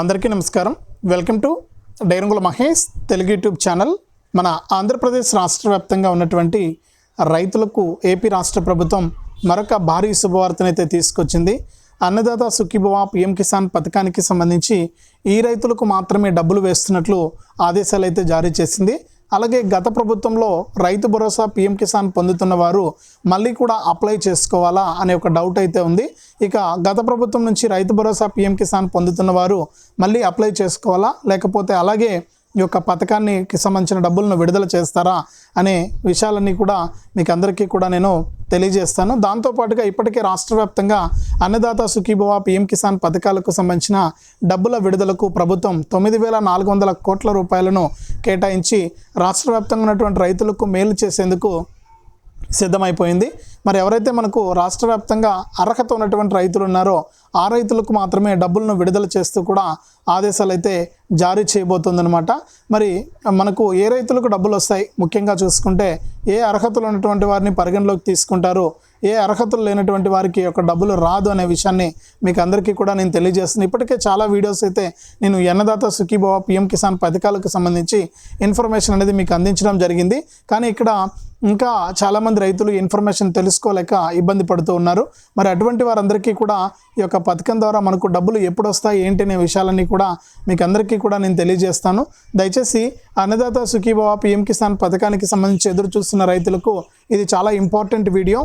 అందరికీ నమస్కారం. Welcome to డైరంగుల మహేష్ తెలుగు యూట్యూబ్ ఛానల్. మన ఆంధ్రప్రదేశ్ రాష్ట్ర వ్యాప్తంగా ఉన్నటువంటి రైతులకు ఏపీ రాష్ట్ర ప్రభుత్వం మరొక భారీ శుభవార్తనైతే తీసుకొచ్చింది. అన్నదాత సుఖీభవ పిఎం కిసాన్ పథకానికి సంబంధించి ఈ రైతులకు మాత్రమే డబ్బులు వేస్తున్నట్లు ఆదేశాలు అయితే జారీ చేసింది. అలాగే గత ప్రభుత్వంలో రైతు భరోసా పీఎం కిసాన్ పొందుతున్న వారు మళ్ళీ కూడా అప్లై చేసుకోవాలా అనే ఒక డౌట్ అయితే ఉంది. ఇక గత ప్రభుత్వం నుంచి రైతు భరోసా పీఎం కిసాన్ పొందుతున్న వారు మళ్ళీ అప్లై చేసుకోవాలా? లేకపోతే అలాగే యొక్క పథకానికి సంబంధించిన డబ్బులను విడుదల చేస్తారా అనే విషయాలన్నీ కూడా మీకు అందరికీ కూడా నేను తెలియజేస్తాను. దాంతోపాటుగా ఇప్పటికే రాష్ట్ర వ్యాప్తంగా అన్నదాత సుఖీభవ పిఎం కిసాన్ పథకాలకు సంబంధించిన డబ్బుల విడుదలకు ప్రభుత్వం తొమ్మిది వేల నాలుగు వందల కోట్ల రూపాయలను కేటాయించి రాష్ట్ర వ్యాప్తంగా ఉన్నటువంటి రైతులకు మేలు చేసేందుకు సిద్ధమైపోయింది. మరి ఎవరైతే మనకు రాష్ట్ర వ్యాప్తంగా అర్హత ఉన్నటువంటి రైతులు ఉన్నారో ఆ రైతులకు మాత్రమే డబ్బులను విడుదల చేస్తూ కూడా ఆదేశాలు అయితే జారీ చేయబోతుందన్నమాట. మరి మనకు ఏ రైతులకు డబ్బులు వస్తాయి? ముఖ్యంగా చూసుకుంటే ఏ అర్హతలు ఉన్నటువంటి వారిని పరిగణలోకి తీసుకుంటారు? ఏ అర్హతలు లేనటువంటి వారికి యొక్క డబ్బులు రాదు అనే విషయాన్ని మీకు అందరికీ కూడా నేను తెలియజేస్తున్నాను. ఇప్పటికే చాలా వీడియోస్ అయితే నేను అన్నదాత సుఖీభవ పిఎం కిసాన్ పథకాలకు సంబంధించి ఇన్ఫర్మేషన్ అనేది మీకు అందించడం జరిగింది. కానీ ఇక్కడ ఇంకా చాలామంది రైతులు ఇన్ఫర్మేషన్ తెలుసుకోలేక ఇబ్బంది పడుతూ ఉన్నారు. మరి అటువంటి వారందరికీ కూడా ఈ యొక్క పథకం ద్వారా మనకు డబ్బులు ఎప్పుడు వస్తాయి ఏంటి అనే విషయాలన్నీ కూడా మీకు అందరికీ కూడా నేను తెలియజేస్తాను. దయచేసి అన్నదాత సుఖీభవ పిఎం కిసాన్ పథకానికి సంబంధించి ఎదురు చూస్తున్న రైతులకు ఇది చాలా ఇంపార్టెంట్ వీడియో.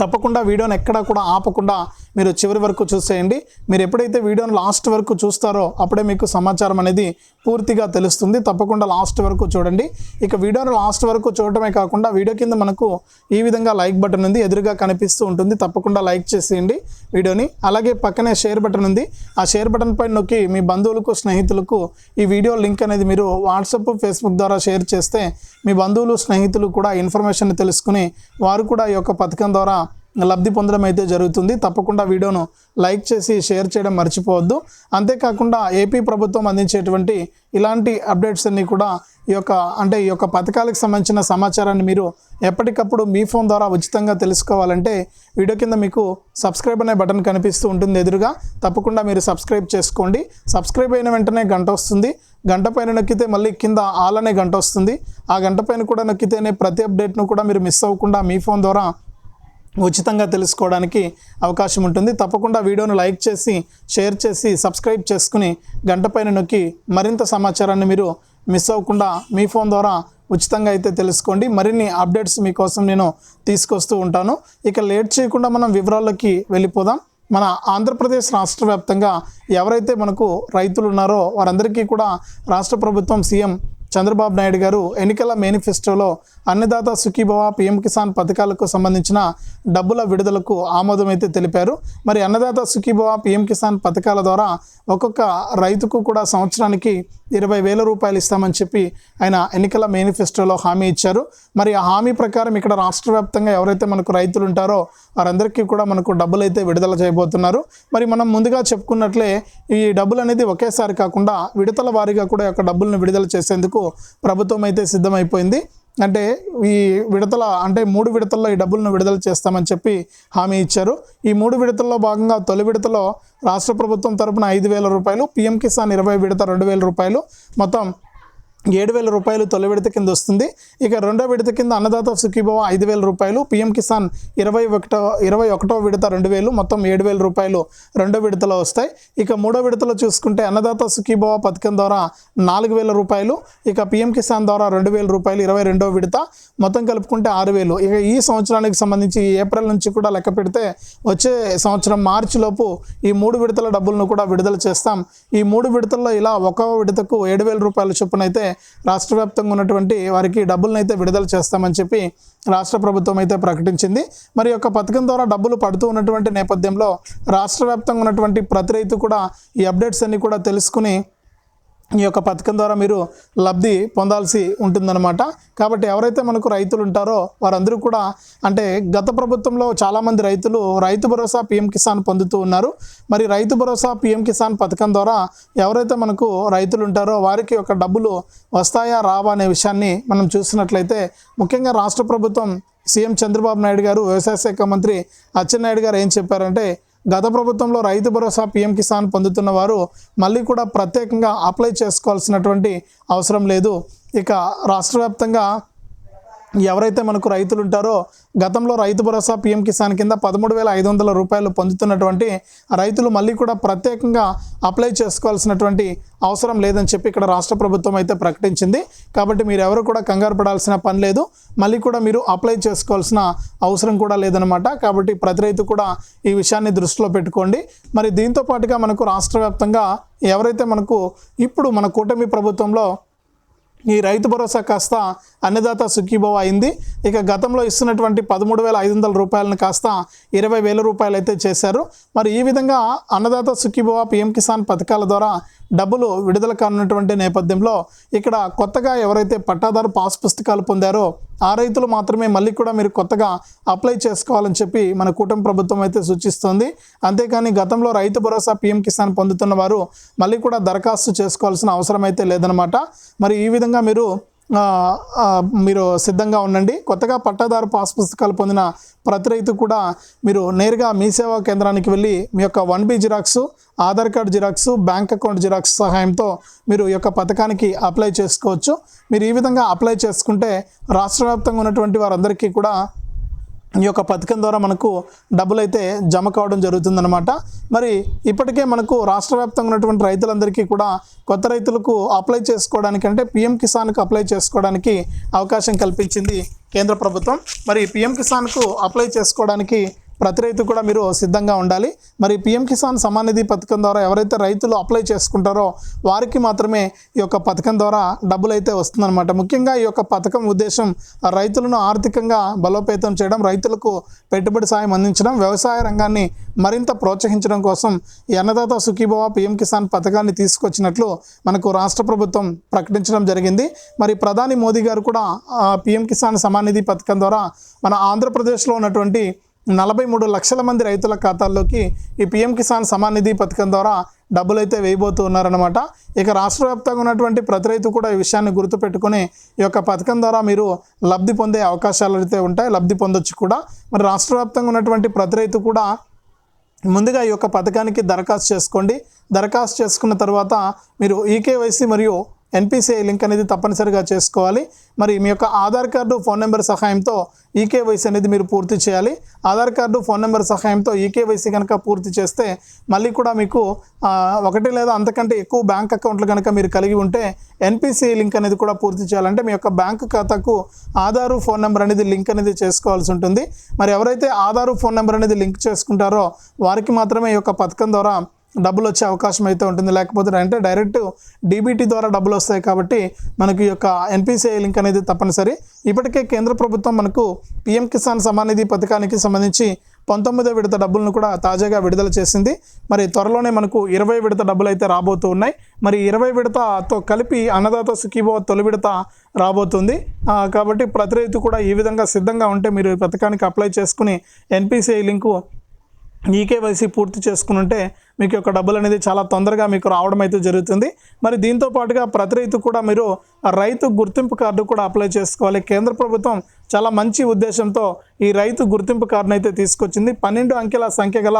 తప్పకుండా వీడియోని ఎక్కడా కూడా ఆపకుండా మీరు చివరి వరకు చూసేయండి. మీరు ఎప్పుడైతే వీడియోని లాస్ట్ వరకు చూస్తారో అప్పుడే మీకు సమాచారం అనేది పూర్తిగా తెలుస్తుంది. తప్పకుండా లాస్ట్ వరకు చూడండి. ఇక వీడియోని లాస్ట్ వరకు చూడటమే కాకుండా వీడియో కింద మనకు ఈ విధంగా లైక్ బటన్ ఉంది. ఎదురుగా కనిపిస్తూ ఉంటుంది. తప్పకుండా లైక్ చేసేయండి వీడియోని. అలాగే పక్కనే షేర్ బటన్ ఉంది. ఆ షేర్ బటన్ పైన నొక్కి మీ బంధువులకు స్నేహితులకు ఈ వీడియో లింక్ అనేది మీరు వాట్సాప్ ఫేస్బుక్ ద్వారా షేర్ చేస్తే మీ బంధువులు స్నేహితులు కూడా ఇన్ఫర్మేషన్ తెలుసుకుని వారు కూడా ఈ యొక్క పథకం ద్వారా లబ్ధి పొందడం అయితే జరుగుతుంది. తప్పకుండా వీడియోను లైక్ చేసి షేర్ చేయడం మర్చిపోవద్దు. అంతేకాకుండా ఏపీ ప్రభుత్వం అందించేటువంటి ఇలాంటి అప్డేట్స్ అన్నీ కూడా ఈ యొక్క అంటే ఈ యొక్క పథకాలకు సంబంధించిన సమాచారాన్ని మీరు ఎప్పటికప్పుడు మీ ఫోన్ ద్వారా ఉచితంగా తెలుసుకోవాలంటే వీడియో కింద మీకు సబ్స్క్రైబ్ అనే బటన్ కనిపిస్తూ ఉంటుంది ఎదురుగా. తప్పకుండా మీరు సబ్స్క్రైబ్ చేసుకోండి. సబ్స్క్రైబ్ అయిన వెంటనే గంట వస్తుంది. గంట పైన నొక్కితే మళ్ళీ కింద ఆల్ అనే గంట వస్తుంది. ఆ గంట పైన కూడా నొక్కితేనే ప్రతి అప్డేట్ను కూడా మీరు మిస్ అవ్వకుండా మీ ఫోన్ ద్వారా ఉచితంగా తెలుసుకోవడానికి అవకాశం ఉంటుంది. తప్పకుండా వీడియోను లైక్ చేసి షేర్ చేసి సబ్స్క్రైబ్ చేసుకుని గంట పైన నొక్కి మరింత సమాచారాన్ని మీరు మిస్ అవ్వకుండా మీ ఫోన్ ద్వారా ఉచితంగా అయితే తెలుసుకోండి. మరిన్ని అప్డేట్స్ మీకోసం నేను తీసుకొస్తూ ఉంటాను. ఇక లేట్ చేయకుండా మనం వివరాల్లోకి వెళ్ళిపోదాం. మన ఆంధ్రప్రదేశ్ రాష్ట్ర వ్యాప్తంగా ఎవరైతే మనకు రైతులు ఉన్నారో వారందరికీ కూడా రాష్ట్ర ప్రభుత్వం సీఎం చంద్రబాబు నాయుడు గారు ఎన్నికల మేనిఫెస్టోలో అన్నదాత సుఖీభవ పిఎం కిసాన్ పథకాలకు సంబంధించిన డబ్బుల విడుదలకు ఆమోదం అయితే తెలిపారు. మరి అన్నదాత సుఖీభవ పిఎం కిసాన్ పథకాల ద్వారా ఒక్కొక్క రైతుకు కూడా సంవత్సరానికి ఇరవై వేల రూపాయలు ఇస్తామని చెప్పి ఆయన ఎన్నికల మేనిఫెస్టోలో హామీ ఇచ్చారు. మరి ఆ హామీ ప్రకారం ఇక్కడ రాష్ట్ర వ్యాప్తంగా ఎవరైతే మనకు రైతులు ఉంటారో వారందరికీ కూడా మనకు డబ్బులు అయితే విడుదల చేయబోతున్నారు. మరి మనం ముందుగా చెప్పుకున్నట్లే ఈ డబ్బులు అనేది ఒకేసారి కాకుండా విడతల వారీగా కూడా యొక్క డబ్బులను విడుదల చేసేందుకు ప్రభుత్వం అయితే సిద్ధమైపోయింది. అంటే ఈ విడతల అంటే మూడు విడతల్లో ఈ డబ్బులను విడుదల చేస్తామని చెప్పి హామీ ఇచ్చారు. ఈ మూడు విడతల్లో భాగంగా తొలి విడతలో రాష్ట్ర ప్రభుత్వం తరపున ఐదు వేల రూపాయలు పిఎం కిసాన్ ఇరవై విడత రెండు వేల రూపాయలు. మొత్తం ఏడు వేల రూపాయలు తొలి విడత కింద వస్తుంది. ఇక రెండో విడత కింద అన్నదాత సుఖీభవ ఐదు వేల రూపాయలు పిఎం కిసాన్ ఇరవై ఒకటో ఇరవై ఒకటో విడత రెండు వేలు మొత్తం ఏడు వేల రూపాయలు రెండో విడతలో వస్తాయి. ఇక మూడో విడతలో చూసుకుంటే అన్నదాత సుఖీభవ పథకం ద్వారా నాలుగు వేల రూపాయలు ఇక పిఎం కిసాన్ ద్వారా రెండు వేల రూపాయలు ఇరవై రెండో విడత మొత్తం కలుపుకుంటే ఆరు వేలు ఇక ఈ సంవత్సరానికి సంబంధించి ఏప్రిల్ నుంచి కూడా లెక్క పెడితే వచ్చే సంవత్సరం మార్చి లోపు ఈ మూడు విడతల డబ్బులను కూడా విడుదల చేస్తాం. ఈ మూడు విడతల్లో ఇలా ఒక్కో విడతకు ఏడు వేల రూపాయల చొప్పున అయితే రాష్ట్ర వ్యాప్తంగా ఉన్నటువంటి వారికి డబ్బులను అయితే విడుదల చేస్తామని చెప్పి రాష్ట్ర ప్రభుత్వం అయితే ప్రకటించింది. మరి యొక్క పథకం ద్వారా డబ్బులు పడుతూ ఉన్నటువంటి నేపథ్యంలో రాష్ట్ర వ్యాప్తంగా ఉన్నటువంటి ప్రతి రైతు కూడా ఈ అప్డేట్స్ అన్నీ కూడా తెలుసుకుని ఈ యొక్క పథకం ద్వారా మీరు లబ్ధి పొందాల్సి ఉంటుందన్నమాట. కాబట్టి ఎవరైతే మనకు రైతులు ఉంటారో వారందరూ కూడా అంటే గత ప్రభుత్వంలో చాలామంది రైతులు రైతు భరోసా పిఎం కిసాన్ పొందుతూ ఉన్నారు. మరి రైతు భరోసా పిఎం కిసాన్ పథకం ద్వారా ఎవరైతే మనకు రైతులు ఉంటారో వారికి ఒక డబ్బులు వస్తాయా రావా అనే విషయాన్ని మనం చూసినట్లయితే ముఖ్యంగా రాష్ట్ర ప్రభుత్వం సీఎం చంద్రబాబు నాయుడు గారు వ్యవసాయ శాఖ మంత్రి అచ్చెన్నాయుడు గారు ఏం చెప్పారంటే గత ప్రభుత్వంలో రైతు భరోసా పీఎం కిసాన్ పొందుతున్న వారు మళ్ళీ కూడా ప్రత్యేకంగా అప్లై చేసుకోవాల్సినటువంటి అవసరం లేదు. ఇక రాష్ట్ర వ్యాప్తంగా ఎవరైతే మనకు రైతులు ఉంటారో గతంలో రైతు భరోసా పీఎం కిసాన్ కింద పదమూడు వేల ఐదు వందల రూపాయలు పొందుతున్నటువంటి రైతులు మళ్ళీ కూడా ప్రత్యేకంగా అప్లై చేసుకోవాల్సినటువంటి అవసరం లేదని చెప్పి ఇక్కడ రాష్ట్ర ప్రభుత్వం అయితే ప్రకటించింది. కాబట్టి మీరు ఎవరు కూడా కంగారు పడాల్సిన పని లేదు. మళ్ళీ కూడా మీరు అప్లై చేసుకోవాల్సిన అవసరం కూడా లేదనమాట కాబట్టి ప్రతి రైతు కూడా ఈ విషయాన్ని దృష్టిలో పెట్టుకోండి. మరి దీంతో పాటుగా మనకు రాష్ట్ర వ్యాప్తంగా ఎవరైతే మనకు ఇప్పుడు మన కూటమి ప్రభుత్వంలో ఈ రైతు భరోసా కాస్త అన్నదాత సుఖీభవ అయింది. ఇక గతంలో ఇస్తున్నటువంటి పదమూడు వేల ఐదు వందల రూపాయలను కాస్త ఇరవై వేల రూపాయలు అయితే చేశారు. మరి ఈ విధంగా అన్నదాత సుఖీభవ పిఎం కిసాన్ పథకాల ద్వారా డబ్బులు విడుదల కానున్నటువంటి నేపథ్యంలో ఇక్కడ కొత్తగా ఎవరైతే పట్టాదారు పాస్ పుస్తకాలు పొందారో ఆ రైతులు మాత్రమే మళ్ళీ కూడా మీరు కొత్తగా అప్లై చేసుకోవాలని చెప్పి మన కూటమి ప్రభుత్వం అయితే సూచిస్తోంది. అంతేకాని గతంలో రైతు భరోసా పీఎం కిసాన్ పొందుతున్న వారు మళ్ళీ కూడా దరఖాస్తు చేసుకోవాల్సిన అవసరం అయితే లేదనమాట మరి ఈ విధంగా మీరు మీరు సిద్ధంగా ఉండండి. కొత్తగా పట్టాదారు పాస్ పుస్తకాలు పొందిన ప్రతి రైతు కూడా మీరు నేరుగా మీ సేవా కేంద్రానికి వెళ్ళి మీ యొక్క one B xerox Aadhaar card xerox bank account xerox సహాయంతో మీరు ఈ యొక్క పథకానికి అప్లై చేసుకోవచ్చు. మీరు ఈ విధంగా అప్లై చేసుకుంటే రాష్ట్ర వ్యాప్తంగా ఉన్నటువంటి వారందరికీ కూడా ఈ యొక్క పథకం ద్వారా మనకు డబ్బులు అయితే జమ కావడం జరుగుతుందన్నమాట. మరి ఇప్పటికే మనకు రాష్ట్ర వ్యాప్తంగా ఉన్నటువంటి రైతులందరికీ కూడా కొత్త రైతులకు అప్లై చేసుకోవడానికి అంటే పిఎం కిసాన్కు అప్లై చేసుకోవడానికి అవకాశం కల్పించింది కేంద్ర ప్రభుత్వం. మరి పిఎం కిసాన్కు అప్లై చేసుకోవడానికి ప్రతి రైతు కూడా మీరు సిద్ధంగా ఉండాలి. మరి పిఎం కిసాన్ సమాన్ నిధి పథకం ద్వారా ఎవరైతే రైతులు అప్లై చేసుకుంటారో వారికి మాత్రమే ఈ యొక్క పథకం ద్వారా డబ్బులు అయితే వస్తుందన్నమాట. ముఖ్యంగా ఈ యొక్క పథకం ఉద్దేశం రైతులను ఆర్థికంగా బలోపేతం చేయడం రైతులకు పెట్టుబడి సాయం అందించడం వ్యవసాయ రంగాన్ని మరింత ప్రోత్సహించడం కోసం ఈ అన్నదాత సుఖీభవ పిఎం కిసాన్ పథకాన్ని తీసుకొచ్చినట్లు మనకు రాష్ట్ర ప్రభుత్వం ప్రకటించడం జరిగింది. మరి ప్రధాని మోదీ గారు కూడా పీఎం పిఎం కిసాన్ సమాన్ నిధి పథకం ద్వారా మన ఆంధ్రప్రదేశ్లో ఉన్నటువంటి నలభై మూడు లక్షల మంది రైతుల ఖాతాల్లోకి ఈ పిఎం కిసాన్ సమాన్ నిధి పథకం ద్వారా డబ్బులు అయితే వేయబోతూ ఉన్నారనమాట ఇక రాష్ట్ర వ్యాప్తంగా ఉన్నటువంటి ప్రతి రైతు కూడా ఈ విషయాన్ని గుర్తుపెట్టుకుని ఈ యొక్క పథకం ద్వారా మీరు లబ్ధి పొందే అవకాశాలు అయితే ఉంటాయి లబ్ధి పొందొచ్చు కూడా. మరి రాష్ట్ర వ్యాప్తంగా ఉన్నటువంటి ప్రతి రైతు కూడా ముందుగా ఈ యొక్క పథకానికి దరఖాస్తు చేసుకోండి. దరఖాస్తు చేసుకున్న తర్వాత మీరు ఈకేవైసీ మరియు ఎన్పిసిఐ లింక్ అనేది తప్పనిసరిగా చేసుకోవాలి. మరి మీ యొక్క ఆధార్ కార్డు ఫోన్ నెంబర్ సహాయంతో ఈకేవైసీ అనేది మీరు పూర్తి చేయాలి. ఆధార్ కార్డు ఫోన్ నెంబర్ సహాయంతో ఈకేవైసీ కనుక పూర్తి చేస్తే మళ్ళీ కూడా మీకు ఒకటి లేదా అంతకంటే ఎక్కువ బ్యాంక్ అకౌంట్లు కనుక మీరు కలిగి ఉంటే ఎన్పిసిఐ లింక్ అనేది కూడా పూర్తి చేయాలంటే మీ యొక్క బ్యాంక్ ఖాతాకు ఆధారు ఫోన్ నెంబర్ అనేది లింక్ అనేది చేసుకోవాల్సి ఉంటుంది. మరి ఎవరైతే ఆధారు ఫోన్ నెంబర్ అనేది లింక్ చేసుకుంటారో వారికి మాత్రమే ఈ యొక్క పథకం ద్వారా డబ్బులు వచ్చే అవకాశం అయితే ఉంటుంది. లేకపోతే అంటే డైరెక్ట్ డీబీటీ ద్వారా డబ్బులు వస్తాయి కాబట్టి మనకి ఈ యొక్క ఎన్పిసిఐ లింక్ అనేది తప్పనిసరి. ఇప్పటికే కేంద్ర ప్రభుత్వం మనకు పిఎం కిసాన్ సమానిధి పథకానికి సంబంధించి పంతొమ్మిదో విడత డబ్బులను కూడా తాజాగా విడుదల చేసింది. మరి త్వరలోనే మనకు ఇరవై విడత డబ్బులు అయితే రాబోతూ ఉన్నాయి. మరి ఇరవై విడతతో కలిపి అన్నదాత సుఖీభవ తొలి విడత రాబోతుంది. కాబట్టి ప్రతి రైతు కూడా ఈ విధంగా సిద్ధంగా ఉంటే మీరు ఈ పథకానికి అప్లై చేసుకుని ఎన్పిసిఐ లింకు ఈకేవైసీ పూర్తి చేసుకుని ఉంటే మీకు యొక్క డబ్బులు అనేది చాలా తొందరగా మీకు రావడం అయితే జరుగుతుంది. మరి దీంతో పాటుగా ప్రతి రైతు కూడా మీరు ఆ రైతు గుర్తింపు కార్డు కూడా అప్లై చేసుకోవాలి. కేంద్ర ప్రభుత్వం చాలా మంచి ఉద్దేశంతో ఈ రైతు గుర్తింపు కార్డును అయితే తీసుకొచ్చింది. పన్నెండు అంకెల సంఖ్య గల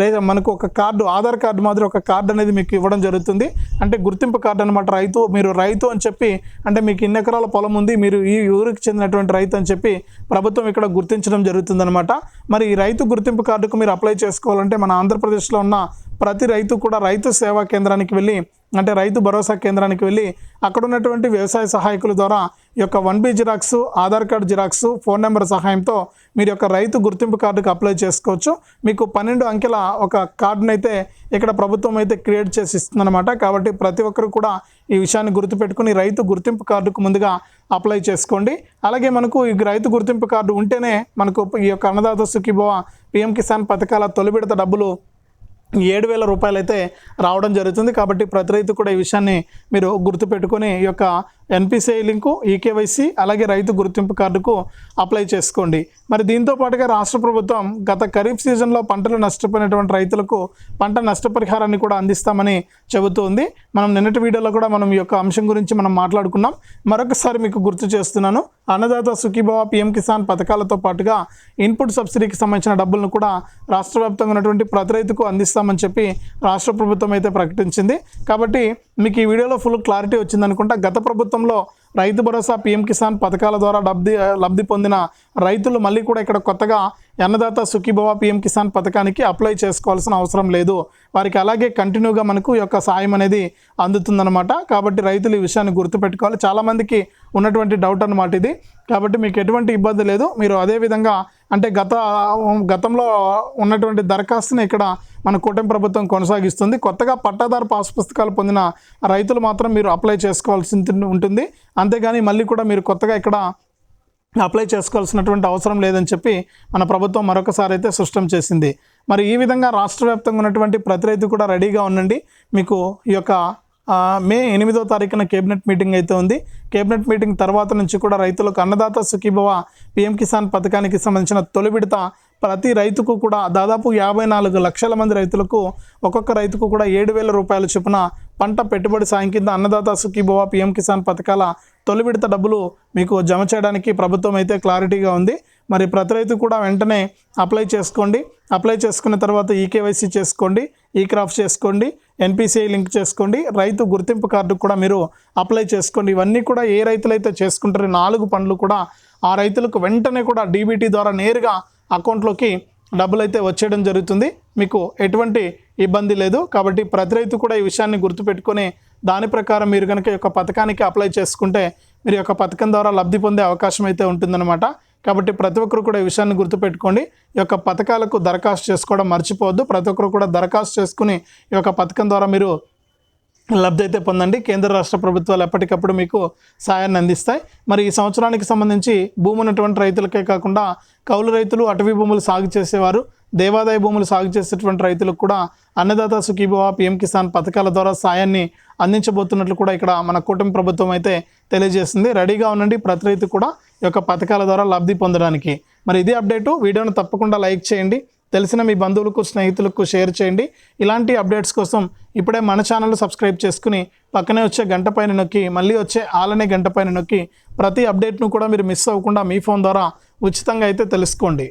రే మనకు ఒక కార్డు ఆధార్ కార్డు మాదిరి ఒక కార్డు అనేది మీకు ఇవ్వడం జరుగుతుంది. అంటే గుర్తింపు కార్డు అనమాట రైతు మీరు రైతు అని చెప్పి అంటే మీకు ఇన్ని ఎకరాల పొలం ఉంది మీరు ఈ ఊరికి చెందినటువంటి రైతు అని చెప్పి ప్రభుత్వం ఇక్కడ గుర్తించడం జరుగుతుందనమాట మరి ఈ రైతు గుర్తింపు కార్డుకు మీరు అప్లై చేసుకోవాలంటే మన ఆంధ్రప్రదేశ్లో ఉన్న ప్రతి రైతు కూడా రైతు సేవా కేంద్రానికి వెళ్ళి అంటే రైతు భరోసా కేంద్రానికి వెళ్ళి అక్కడ ఉన్నటువంటి వ్యవసాయ సహాయకుల ద్వారా ఈ యొక్క one B xerox Aadhaar card xerox phone number సహాయంతో మీరు యొక్క రైతు గుర్తింపు కార్డుకు అప్లై చేసుకోవచ్చు. మీకు పన్నెండు అంకెల ఒక కార్డునైతే అయితే ఇక్కడ ప్రభుత్వం అయితే క్రియేట్ చేసి ఇస్తుందన్నమాట. కాబట్టి ప్రతి ఒక్కరు కూడా ఈ విషయాన్ని గుర్తుపెట్టుకుని రైతు గుర్తింపు కార్డుకు ముందుగా అప్లై చేసుకోండి. అలాగే మనకు ఈ రైతు గుర్తింపు కార్డు ఉంటేనే మనకు ఈ యొక్క అన్నదాత సుఖీభవ పిఎం కిసాన్ పథకాల తొలి విడత డబ్బులు ఏడు వేల రూపాయలు అయితే రావడం జరుగుతుంది. కాబట్టి ప్రతి రైతు కూడా ఈ విషయాన్ని మీరు గుర్తుపెట్టుకొని ఈ యొక్క ఎన్పిసిఐ లింకు ఈకేవైసీ అలాగే రైతు గుర్తింపు కార్డుకు అప్లై చేసుకోండి. మరి దీంతో పాటుగా రాష్ట్ర ప్రభుత్వం గత ఖరీఫ్ సీజన్లో పంటలు నష్టపోయినటువంటి రైతులకు పంట నష్టపరిహారాన్ని కూడా అందిస్తామని చెబుతోంది. మనం నిన్నటి వీడియోలో కూడా మనం ఈ యొక్క అంశం గురించి మనం మాట్లాడుకున్నాం. మరొకసారి మీకు గుర్తు చేస్తున్నాను. అన్నదాత సుఖీభావ పిఎం కిసాన్ పథకాలతో పాటుగా ఇన్పుట్ సబ్సిడీకి సంబంధించిన డబ్బులను కూడా రాష్ట్ర వ్యాప్తంగా ఉన్నటువంటి ప్రతి రైతుకు అందిస్తామని చెప్పి రాష్ట్ర ప్రభుత్వం అయితే ప్రకటించింది. కాబట్టి మీకు ఈ వీడియోలో ఫుల్ క్లారిటీ వచ్చిందనుకుంటా గత ప్రభుత్వం ప్రభుత్వంలో రైతు భరోసా పీఎం కిసాన్ పథకాల ద్వారా లబ్ధి లబ్ధి పొందిన రైతులు మళ్ళీ కూడా ఇక్కడ కొత్తగా అన్నదాత సుఖీభవ పీఎం కిసాన్ పథకానికి అప్లై చేసుకోవాల్సిన అవసరం లేదు. వారికి అలాగే కంటిన్యూగా మనకు ఈ యొక్క సాయం అనేది అందుతుందన్నమాట. కాబట్టి రైతులు ఈ విషయాన్ని గుర్తుపెట్టుకోవాలి. చాలామందికి ఉన్నటువంటి డౌట్ అన్నమాట ఇది. కాబట్టి మీకు ఎటువంటి ఇబ్బంది లేదు. మీరు అదే విధంగా అంటే గత గతంలో ఉన్నటువంటి దరఖాస్తుని ఇక్కడ మన కూటమి ప్రభుత్వం కొనసాగిస్తుంది. కొత్తగా పట్టాదారు పాస్ పుస్తకాలు పొందిన రైతులు మాత్రం మీరు అప్లై చేసుకోవాల్సి ఉంటుంది. అంతేగాని మళ్ళీ కూడా మీరు కొత్తగా ఇక్కడ అప్లై చేసుకోవాల్సినటువంటి అవసరం లేదని చెప్పి మన ప్రభుత్వం మరొకసారి అయితే స్పష్టం చేసింది. మరి ఈ విధంగా రాష్ట్ర వ్యాప్తంగా ఉన్నటువంటి ప్రతి రైతు కూడా రెడీగా ఉండండి. మీకు ఈ యొక్క మే ఎనిమిదో తారీఖున కేబినెట్ మీటింగ్ అయితే ఉంది. కేబినెట్ మీటింగ్ తర్వాత నుంచి కూడా రైతులకు అన్నదాత సుఖీభవ పిఎం కిసాన్ పథకానికి సంబంధించిన తొలి విడత ప్రతి రైతుకు కూడా దాదాపు యాభై నాలుగు లక్షల మంది రైతులకు ఒక్కొక్క రైతుకు కూడా ఏడు వేల రూపాయల చొప్పున పంట పెట్టుబడి సాయం కింద అన్నదాత సుఖీభవ పిఎం కిసాన్ పథకాల తొలి విడత డబ్బులు మీకు జమ చేయడానికి ప్రభుత్వం అయితే క్లారిటీగా ఉంది. మరి ప్రతి రైతు కూడా వెంటనే అప్లై చేసుకోండి. అప్లై చేసుకున్న తర్వాత ఈకేవైసీ చేసుకోండి ఈ క్రాఫ్ట్ చేసుకోండి ఎన్పిసిఐ లింక్ చేసుకోండి రైతు గుర్తింపు కార్డు కూడా మీరు అప్లై చేసుకోండి. ఇవన్నీ కూడా ఏ రైతులైతే చేసుకుంటారో నాలుగు పనులు కూడా ఆ రైతులకు వెంటనే కూడా డీబీటీ ద్వారా నేరుగా అకౌంట్లోకి డబ్బులు అయితే వచ్చేయడం జరుగుతుంది. మీకు ఎటువంటి ఇబ్బంది లేదు. కాబట్టి ప్రతి రైతు కూడా ఈ విషయాన్ని గుర్తుపెట్టుకొని దాని ప్రకారం మీరు కనుక ఈ యొక్క పథకానికి అప్లై చేసుకుంటే మీరు యొక్క పథకం ద్వారా లబ్ధి పొందే అవకాశం అయితే ఉంటుందన్నమాట. కాబట్టి ప్రతి ఒక్కరు కూడా ఈ విషయాన్ని గుర్తుపెట్టుకోండి. ఈ యొక్క పథకాలకు దరఖాస్తు చేసుకోవడం మర్చిపోవద్దు. ప్రతి ఒక్కరు కూడా దరఖాస్తు చేసుకుని ఈ యొక్క పథకం ద్వారా మీరు లబ్ధి అయితే పొందండి. కేంద్ర రాష్ట్ర ప్రభుత్వాలు ఎప్పటికప్పుడు మీకు సాయాన్ని అందిస్తాయి. మరి ఈ సంవత్సరానికి సంబంధించి భూమి ఉన్నటువంటి రైతులకే కాకుండా కౌలు రైతులు అటవీ భూములు సాగు చేసేవారు దేవాదాయ భూములు సాగు చేసేటువంటి రైతులకు కూడా అన్నదాత సుఖీభవ పిఎం కిసాన్ పథకాల ద్వారా సాయాన్ని అందించబోతున్నట్లు కూడా ఇక్కడ మన కూటమి ప్రభుత్వం అయితే తెలియజేస్తుంది రెడీగా ఉండండి. ప్రతి రైతు కూడా ఈ యొక్క పథకాల ద్వారా లబ్ధి పొందడానికి. మరి ఇదే అప్డేటు. వీడియోను తప్పకుండా లైక్ చేయండి. తెలిసిన మీ బంధువులకు స్నేహితులకు షేర్ చేయండి. ఇలాంటి అప్డేట్స్ కోసం ఇప్పుడే మన ఛానల్ సబ్స్క్రైబ్ చేసుకుని పక్కనే వచ్చే గంట పైన నొక్కి మళ్ళీ వచ్చే ఆలనే గంట పైన నొక్కి ప్రతి అప్డేట్ను కూడా మీరు మిస్ అవ్వకుండా మీ ఫోన్ ద్వారా ఉచితంగా అయితే తెలుసుకోండి.